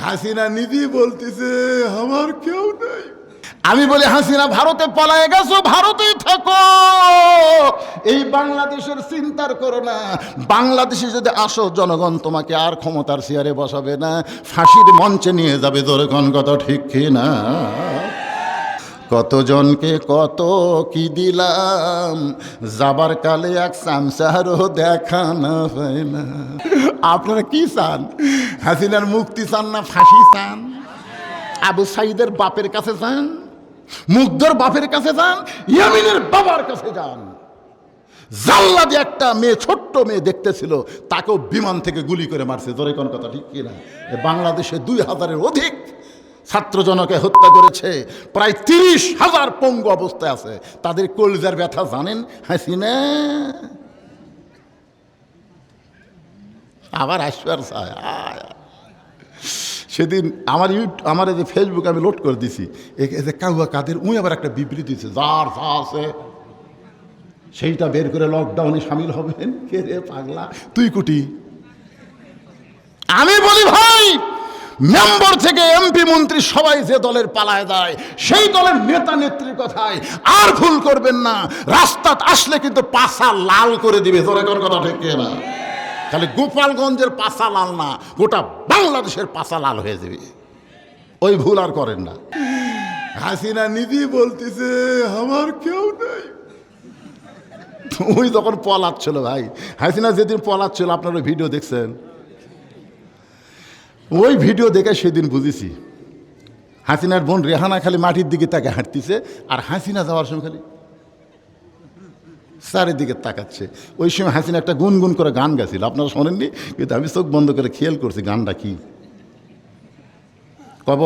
হাসিনা নিজেই বলতেছে, আমার কেউ নাই। আমি বলি, হাসিনা, ভারতে পলায় গেছো, ভারতেই থাকো। এই বাংলাদেশের চিন্তার করো না। বাংলাদেশে যদি আসো, জনগণ তোমাকে আর ক্ষমতার চেয়ারে বসাবে না। ফাঁসির মঞ্চে নিয়ে যাবে তোর কোন কথা ঠিক কি না? কতজনকে কত কি দিলাম? যাবার কালে এক সামসারও দেখা না পায় না। আপনারা কি চান? হাসিনার মুক্তি চান না ফাঁসি চান? আবু সাইদের বাপের কাছে যান মুগ্ধর বাপের কাছে যান ইয়ামিনের বাবার কাছে যান। জাল্লাদি একটা মেয়ে, ছোট্ট মেয়ে দেখতেছিল, তাকেও বিমান থেকে গুলি করে মারছে। জোরে কোন কথা ঠিক কিনা? বাংলাদেশে দুই হাজারের অধিক ছাত্রজনকে হত্যা করেছে। প্রায় তিরিশ হাজার পঙ্গু অবস্থায় আছে। তাদের কলিজার ব্যথা জানেন? হাসিনা আবার আসবার সেদিন আমার ইউট আমার এই যে ফেসবুক আমি লোড করে দিছি। যে কাউয়া কাদের, উই আবার একটা বিবৃতি দিচ্ছে যার যা আছে, সেইটা বের করে লকডাউনে সামিল হবেন। কে রে পাগলা? তুই কুটি। আমি বলি ভাই মেম্বার থেকে এমপি, মন্ত্রী সবাই যে দলের পালায় যায়, সেই দলের নেতা নেত্রীর কথায় আর ভুল করবেন না। রাস্তাত আসলে কিন্তু পাশা লাল করে দিবে। তোরা কোন কথা ঠিক না? খালি গোপালগঞ্জের পাশা লাল না, গোটা বাংলাদেশের পাশা লাল হয়ে যাবে। ওই ভুল আর করেন না। হাসিনা নিজেই বলতেছে, আমার কেউ নেই। ওই যখন পলাচ্ছিল ভাই। হাসিনা যেদিন পলাচ্ছিল আপনার ভিডিও দেখছেন? ওই ভিডিও দেখে সেদিন বুঝেছি। হাসিনার বোন রেহানা খালি মাটির দিকে তাকে হাঁটতেছে, আর হাসিনা যাওয়ার সময় খালি চারিদিকে তাকাচ্ছে। ওই সময় হাসিনা একটা গুনগুন করে গান গাছিল আপনারা শোনেননি? কিন্তু আমি চোখ বন্ধ করে খেয়াল করছি গানটা কি। কব।